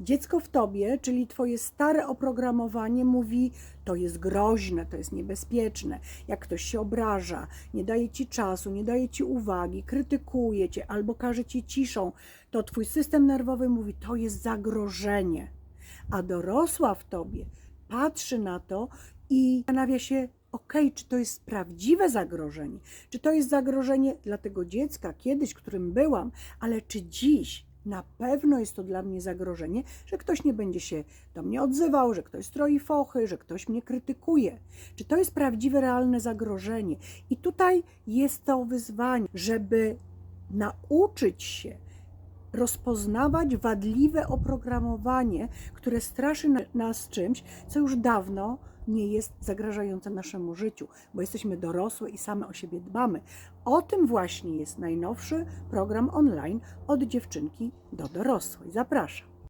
Dziecko w tobie, czyli twoje stare oprogramowanie mówi, to jest groźne, to jest niebezpieczne. Jak ktoś się obraża, nie daje ci czasu, nie daje ci uwagi, krytykuje cię albo każe ci ciszą, to twój system nerwowy mówi, to jest zagrożenie. A dorosła w tobie patrzy na to i zastanawia się, okej, czy to jest prawdziwe zagrożenie, czy to jest zagrożenie dla tego dziecka kiedyś, którym byłam, ale czy dziś na pewno jest to dla mnie zagrożenie, że ktoś nie będzie się do mnie odzywał, że ktoś stroi fochy, że ktoś mnie krytykuje. Czy to jest prawdziwe, realne zagrożenie? I tutaj jest to wyzwanie, żeby nauczyć się rozpoznawać wadliwe oprogramowanie, które straszy na- nas czymś, co już dawno nie jest zagrażające naszemu życiu, bo jesteśmy dorosłe i same o siebie dbamy. O tym właśnie jest najnowszy program online od dziewczynki do dorosłej. Zapraszam.